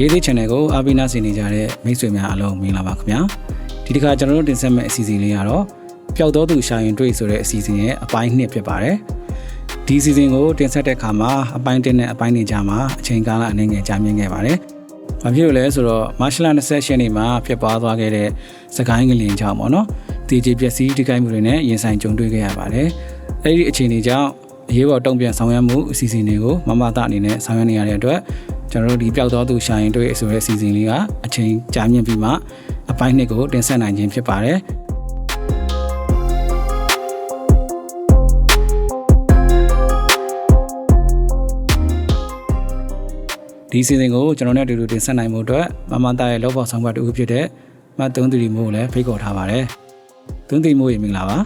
ရေးသေး channel ကိုအားပေးနာဆင်နေကြတဲ့မိတ်ဆွေများအားလုံးမင်္ဂလာပါခင်ဗျာဒီတစ်ခါကျွန်တော်တို့တင်ဆက်မယ့်အစီအစဉ်လေးကတော့ပျောက်တော်သူရှာရင်တွေ့ဆိုတဲ့အစီအစဉ်ရဲ့အပိုင်းနှစ်ဖြစ်ပါတယ်ဒီအစီအစဉ်ကိုတင်ဆက်တဲ့အခါမှာအပိုင်း1နဲ့အပိုင်း2ကြားမှာအချိန်ကာလအနေငယ်ကြာမြင့်ခဲ့ပါတယ်ဘာဖြစ်လို့လဲဆိုတော့မတ်လ20ရက်နေ့မှာဖြစ်ပွားသွားခဲ့တဲ့စကိုင်းငလင်ကြောင့်ပေါ့နော်တီဂျီပျက်စီးတိကိုက်မှုတွေနဲ့ရင်ဆိုင်ကြုံတွေ့ခဲ့ရပါတယ်အဲ့ဒီအခြေအနေကြောင့်အရေးပေါ်တုံ့ပြန်ဆောင်ရွက်မှုအစီအစဉ်တွေကိုမမတာအနေနဲ့ဆောင်ရွက်နေရတဲ့အတွက် ကျွန်တော်တို့ဒီပျောက်တော်သူရှာရင်တွေ့ဆိုတဲ့အစီအစဉ်လေးကအချိန်ကြာမြင့်ပြီးမှအပိုင်းနှစ်ကိုတင်ဆက်နိုင်ခြင်းဖြစ်ပါတယ်ဒီစီစဉ်ကိုကျွန်တော်နဲ့အတူတူတင်ဆက်နိုင်မှုအတွက်မမတာရဲ့လောဘောဆောင်ဘတ်တူဖြစ်တဲ့မတ်သုံးသူဒီမို့ကိုလည်းဖိတ်ခေါ်ထားပါတယ်။သုံးသူမို့ရေမင်္ဂလာပါ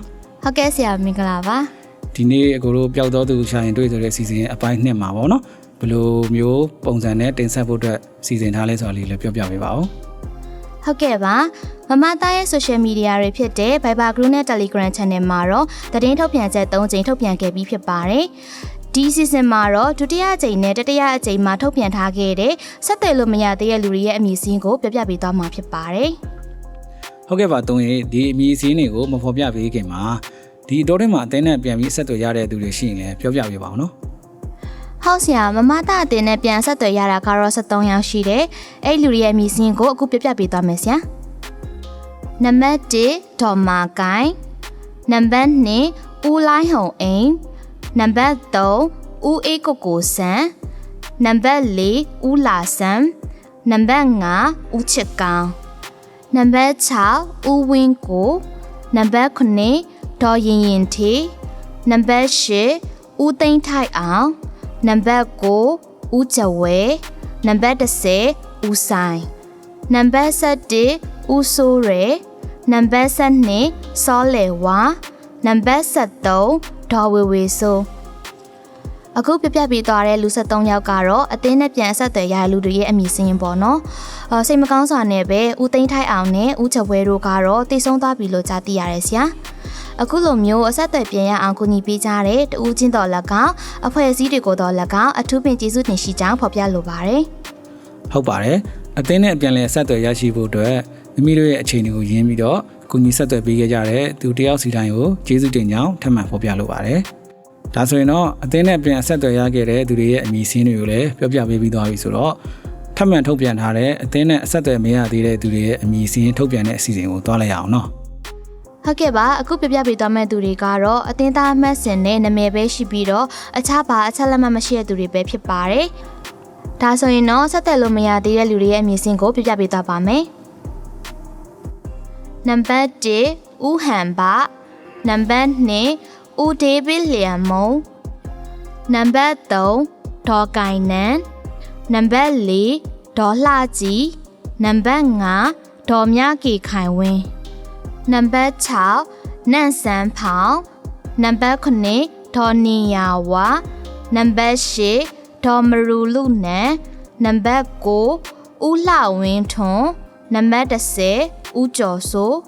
ဟုတ်ကဲ့ဆရာမင်္ဂလာပါ။ဒီနေ့အကိုတို့ပျောက်တော်သူရှာရင်တွေ့ဆိုတဲ့စီစဉ်အပိုင်းနှစ်မှာပေါ့နော်။ ဘယ်လိုမျိုးပုံစံနဲ့တင်ဆက်ဖို့အတွက်စီစဉ်ထားလဲဆိုတာလေးလည်းပြောပြပေးပါဦးဟုတ်ကဲ့ပါမမသားရဲ့ social media တွေဖြစ်တဲ့ Viber Group နဲ့ Telegram Channel မှာတော့သတင်းထုတ်ပြန်ချက်၃ကြိမ်ထုတ်ပြန်ခဲ့ပြီးဖြစ်ပါတယ်ဒီ season မှာတော့ဒုတိယအကြိမ်နဲ့တတိယအကြိမ်မှာထုတ်ပြန်ထားခဲ့တဲ့ဆက်သွယ်လို့မရသေးတဲ့လူတွေရဲ့အမည်စင်းကိုပြပြပေးသွားမှာဖြစ်ပါတယ်။ဟုတ်ကဲ့ပါသုံးရေဒီအမည်စင်းတွေကိုမဖော်ပြပေးခင်မှာဒီအတော်ထဲမှာအတင်းနဲ့ပြန်ပြီးဆက်သွယ်ရတဲ့သူတွေရှိရင်လည်းပြောပြပေးပါအောင်နော် ဟုတ်ဆရာမမသားအတင်နဲ့ပြန်ဆက်သွယ်ရတာကတော့73ယောက်ရှိတယ်အဲ့လူတွေရဲ့အမည်စင်းကိုအခုပြပြပေးသွားမယ်ဆရာနံပါတ်1ဒေါ်မာကိုင်နံပါတ်2ဦးလိုင်းဟုံအိမ်နံပါတ်3ဦးအေးကိုကိုဆန်နံပါတ်4ဦးလာဆန်နံပါတ်5ဦးချစ်ကောင်နံပါတ်6ဦးဝင်းကိုနံပါတ်9ဒေါ်ရင်ရင်ထေနံပါတ်10ဦးသိန်းထိုက်အောင် နံပါတ်9ဦးကျဝဲနံပါတ်10ဦးဆိုင်နံပါတ်7ဦးဆိုးရဲနံပါတ်7စောလေဝါနံပါတ်73ဒေါ်ဝေဝေဆိုအခုပြပြပေးသွားတဲ့လူ73ယောက်ကတော့အသင်းနဲ့ပြန်ဆက်သွယ်ရတဲ့လူတွေရဲ့အမည်စင်းပေါ့နော်။အော်စိတ်မကောင်းစွာနဲ့ပဲဦးသိန်းထိုက်အောင်နဲ့ဦးချဝဲတို့ကတော့တည်ဆုံးသွားပြီလို့ကြားသိရတယ်ဆရာ။ အခုလိုမျိုးအဆက်အသွယ်ပြန်ရအောင်ကူညီပေးကြတဲ့တူးချင်းတော်လက်ကောင်အဖွဲ့အစည်းတွေကိုတော့လက်ကောင်အထူးပင်ကျေးဇူးတင်ရှိကြောင်းဖော်ပြလိုပါတယ်။ဟုတ်ပါတယ်။အတင်းနဲ့ပြန်လည်ဆက်သွယ်ရရှိဖို့အတွက်မိမိတို့ရဲ့အခြေအနေကိုရင်းပြီးတော့ကုညီဆက်သွယ်ပေးခဲ့ကြတဲ့သူတယောက်စီတိုင်းကိုကျေးဇူးတင်ကြောင်းထပ်မံဖော်ပြလိုပါတယ်။ဒါဆိုရင်တော့အတင်းနဲ့ပြန်ဆက်သွယ်ရခဲ့တဲ့သူတွေရဲ့အမည်စင်းတွေကိုလည်းပြောပြပေးပြီးသွားပြီဆိုတော့ထပ်မံထုတ်ပြန်ထားတဲ့အတင်းနဲ့အဆက်အသွယ်မရသေးတဲ့သူတွေရဲ့အမည်စင်းထုတ်ပြန်တဲ့အစီအစဉ်ကိုတွားလိုက်ရအောင်နော်။။ ဟုတ်ကဲ့ပါအခုပြပြပေးသွားမဲ့သူတွေကတော့အတင်းသားအမှတ်စင်နဲ့နာမည်ပဲရှိပြီးတော့အခြားပါအချက်လက်မှတ်မရှိတဲ့သူတွေပဲဖြစ်ပါတယ်။ဒါဆိုရင်တော့ဆက်သက်လို့မရသေးတဲ့လူတွေရဲ့အမည်စင်ကိုပြပြပေးသွားပါမယ်။နံပါတ်1ဦးဟန်ပါနံပါတ်2ဦးဒေးဗစ်လျံမုံနံပါတ်3ဒေါ်ကိုင်နန်နံပါတ်4ဒေါ်လှကြည်နံပါတ်5ဒေါ်မြကေခိုင်ဝင်း နံပါတ်6နန့်စန်းဖောင်နံပါတ်9ဒေါ်နီယာဝါနံပါတ်10ဒေါ်မရူလူနန်နံပါတ်9ဦးလှဝင်းထွန်းနံပါတ်10ဦးကျော်စိုး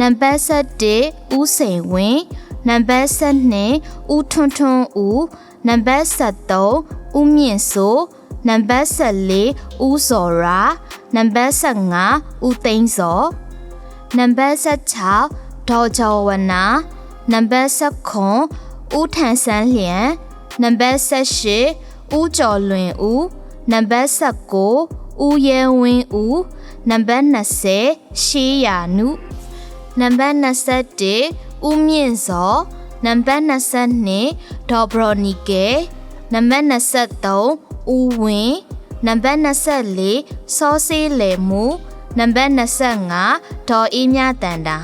နံပါတ်7ဦးစိန်ဝင်းနံပါတ်12ဦးထွန်းထွန်းဦးနံပါတ်73ဦးမြင့်စိုးနံပါတ်14ဦးစောရာနံပါတ်15ဦးသိန်းစော နံပါတ်16ဒေါ်ကျော်ဝနာနံပါတ်19ဦးထန်ဆန်းလျံနံပါတ်18ဦးကျော်လွင်ဦးနံပါတ်19ဦးရဲဝင်းဦးနံပါတ်20ရှေးရနုနံပါတ်21ဦးမြင့်စောနံပါတ်22ဒေါ်ဘရိုနီကေနံပါတ်23ဦးဝင်းနံပါတ်24စောစေးလေမူ နံပါတ်25ဒေါ်အေးမြတန်တာ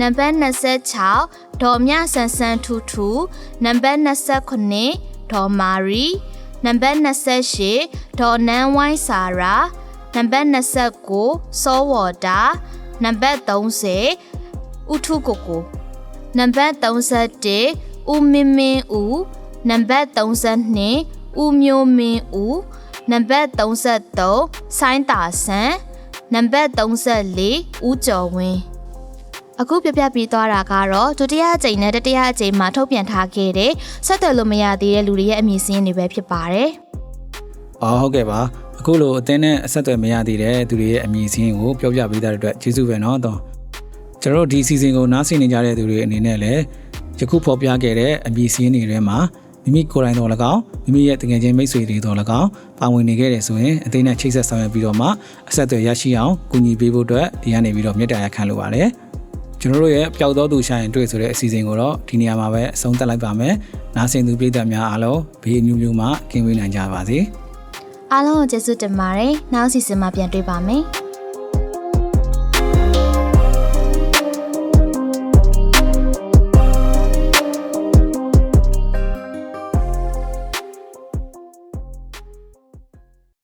နံပါတ်26ဒေါ်မြဆန်းဆန်းထူထူနံပါတ်29ဒေါ်မာရီနံပါတ်28ဒေါ်နန်းဝိုင်းစာရာနံပါတ်29စောဝေါ်တာနံပါတ်30ဦးထုကိုကိုနံပါတ်31ဦးမင်းမင်းဦးနံပါတ်32ဦးမျိုးမင်းဦးနံပါတ်33ဆိုင်းတာဆန်း နံပါတ်34ဦးကျော်ဝင်းအခုပြပြပြီးသွားတာကတော့ဒုတိယအကြိမ်နဲ့တတိယအကြိမ်မှာထုတ်ပြန်ထားခဲ့တဲ့ဆက်သွယ်လို့မရသေးတဲ့လူတွေရဲ့အမည်စင်းတွေပဲဖြစ်ပါတယ်။အော်ဟုတ်ကဲ့ပါ။အခုလိုအတင်းနဲ့အဆက်သွယ်မရသေးတဲ့သူတွေရဲ့အမည်စင်းကိုပြောပြပေးတဲ့အတွက်ကျေးဇူးပဲနော်တော့။ကျွန်တော်ဒီစီစဉ်ကိုနားဆင်နေကြတဲ့သူတွေအနေနဲ့လည်းယခုဖော်ပြခဲ့တဲ့အမည်စင်းတွေထဲမှာ မိမိကိုယ်တိုင်တော်၎င်းမိမိရဲ့တကယ်ချင်းမိတ်ဆွေတွေတော်၎င်းပါဝင်နေခဲ့တယ်ဆိုရင်အသင်းနဲ့ချိတ်ဆက်ဆောင်ရွက်ပြီးတော့မှအဆက်အသွယ်ရရှိအောင်ကူညီပေးဖို့အတွက်ဒီကနေပြီးတော့မြတ်တာရခံလိုပါတယ်ကျွန်တော်တို့ရဲ့ပျောက်သောသူရှာရင်တွေ့ဆိုတဲ့အစီအစဉ်ကိုတော့ဒီနေရာမှာပဲအဆုံးသတ်လိုက်ပါမယ်။နားဆင်သူပြည်သက်များအားလုံးဘေးအမျိုးမျိုးမှကင်းဝေးနိုင်ကြပါစေ။အားလုံးကိုကျေးဇူးတင်ပါတယ်နောက်စီစဉ်မှာပြန်တွေ့ပါမယ်